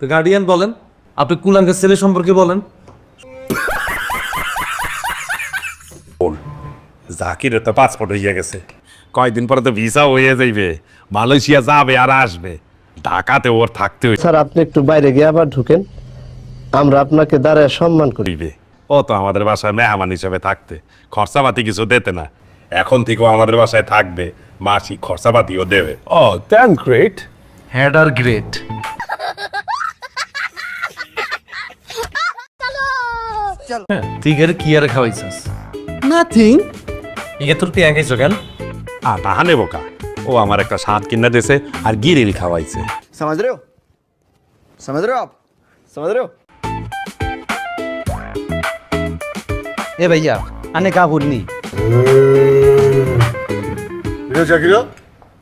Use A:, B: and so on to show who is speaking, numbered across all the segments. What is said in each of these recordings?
A: তো গার্ডিয়ান বলেন আপনি কুলাঙ্গের ছেলে সম্পর্কে বলেন।
B: জাকিরের তো পাসপোর্ট হইয়া গেছে। কয়দিন পরে তো ভিসা হয়ে যাইবে মালয়েশিয়া যাবে আর আসবে। ঢাকাতে ওর থাকতে
C: স্যার আপনি একটু বাইরে গিয়ে আবার ঢুকেন আমরা আপনাকে দাঁড়ায় সম্মান করি।
B: হইবে। ও তো আমাদের বাসায় মেহমান হিসেবে থাকতে খরচাপাতি কিছু দিতে না। এখন থেকেও আমাদের বাসায় থাকবে মাসিক খরচাপাতিও দেবে।
D: ও দ্যান গ্রেট
A: হ্যাড আর গ্রেট তুই গেলে কি আর খাওয়াইছিস
D: নাথিং
A: ইগে তোর পেঁয়া খাইছো কেন
B: আর তাহা নেবো কা ও আমার একটা সাত কিনা দিয়েছে আর গিরিল খাওয়াইছে
E: समझ रहे हो समझ रहे हो आप समझ रहे हो
F: এ ভাইয়া আনে কা বলনি
G: রে জাকিরা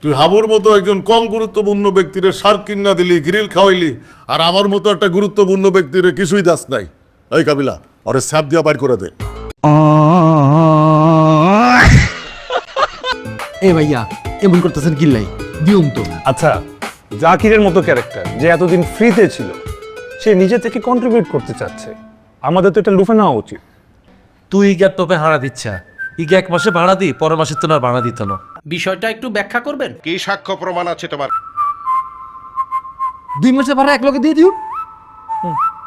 G: তুই হাবুর মতো একজন কম গুরুত্বপূর্ণ ব্যক্তিরে সার কিনা দিলি গ্রিল খাওয়াইলি আর আমার মতো একটা গুরুত্বপূর্ণ ব্যক্তিরে কিছুই দাস নাই এই কাবিলা ওরে স্যাপ দিয়া বাইর করে দে।
F: এ ভাইয়া এমন করতেছেন কিল্লাই? দিউম তো।
D: আচ্ছা জাকিরের মতো ক্যারেক্টার যে এতদিন ফ্রিতে ছিল সে নিজে থেকে কন্ট্রিবিউট করতে চাচ্ছে। আমাদের তো এটা লুফে নেওয়া উচিত।
A: তুই ইগার তোপে ভাড়া দিচ্ছা। ইগে এক মাসে ভাড়া দি পরের মাসে তো আর ভাড়া দিত না।
H: বিষয়টা একটু ব্যাখ্যা করবেন?
I: কি সাক্ষ্য প্রমাণ আছে তোমার?
F: দুই মাসে ভাড়া এক লগে দিয়ে দিও।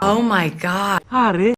J: Oh my god.